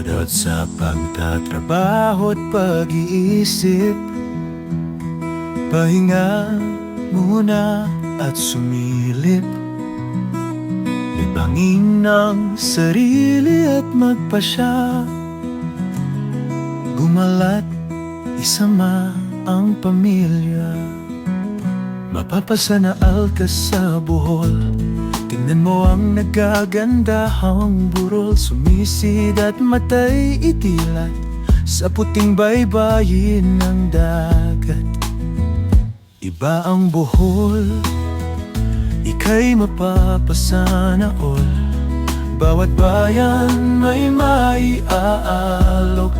Padot sa pagtatrabaho at pag-iisip. Pahinga muna at sumilip. Libangin ng sarili at magpasya. Gumalat, isama ang pamilya. Mapapasanaal ka sa buhol Tingnan mo ang nagagandahang burol Sumisid at matay itilat Sa puting baybayin ng dagat. Iba ang buhol Ika'y mapapasana all. Bawat bayan may maiaalok.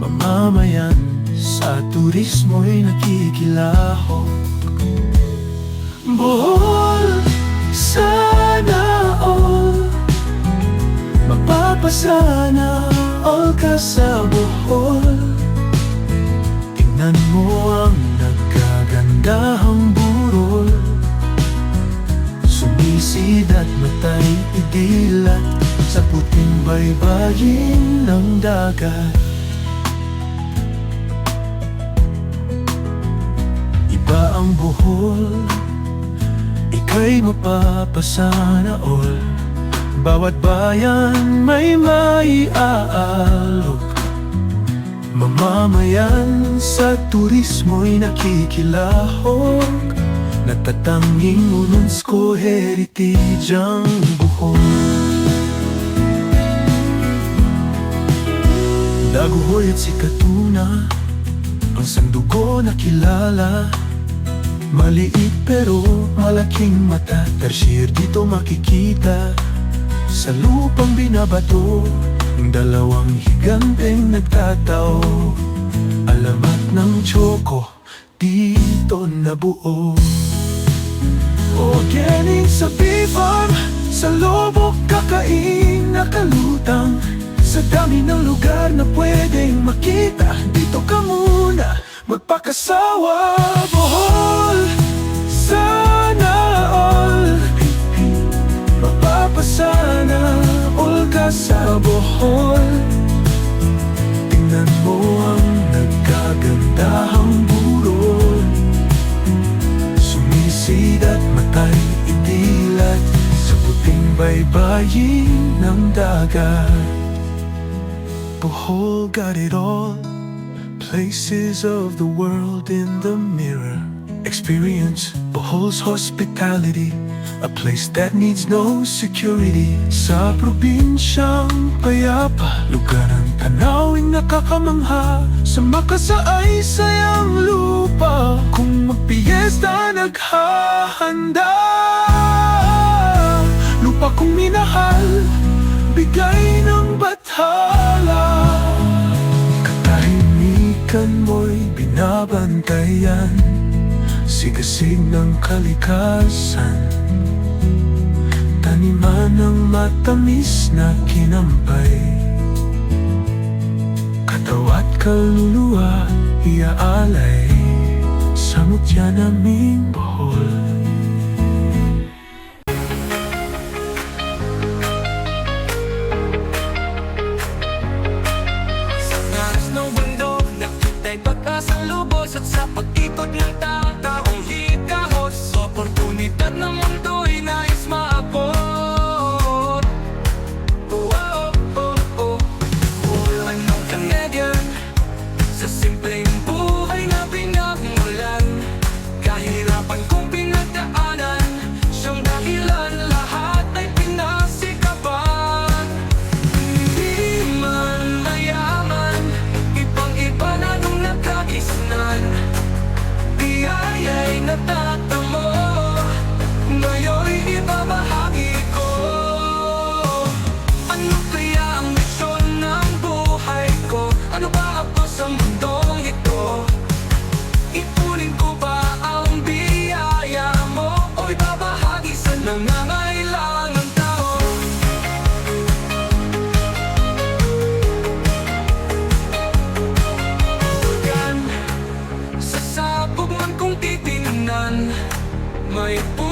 Mamamayan sa turismo'y nakikilahok. Bohol, Mapapasana all ka sa Bohol Tingnan mo ang nagkagandahang burol. Sumisid at matay idilat Sa puting baybayin ng dagat. Iba ang buhol Ika'y mapapasana all Bawat bayan may maiaalok. Mamamayan sa turismo'y nakikilahok. Natatanging UNESCO heritage ang buhol Daguhoy at si Katuna Ang sandugo na kilala. Maliit pero malaking mata Tertier dito makikita Sa lupang binabato Ang dalawang higanteng nagtataw. Alamat ng tsoko Dito nabuo. Organic sa bee-farm Sa lobo kakain na kalutang. Sa dami ng lugar na pwedeng makita Dito ka muna Magpakasawa Bohol baybayin ng dagat. Bohol got it all. Places of the world in the mirror. Experience Bohol's hospitality. A place that needs no security. Sa probinsyang payapa Lugar ang tanawing nakakamangha. Sa makasaay sayang lupa. Kung magpiesta naghahanda binabantayan Sigasig ng kalikasan. Taniman ng matamis na kinampay. Katawa't kaluluwa iaalay Sa mutya naming bohol nangangailangan tao. Pagkan sa sabog man kung titingnan. May puso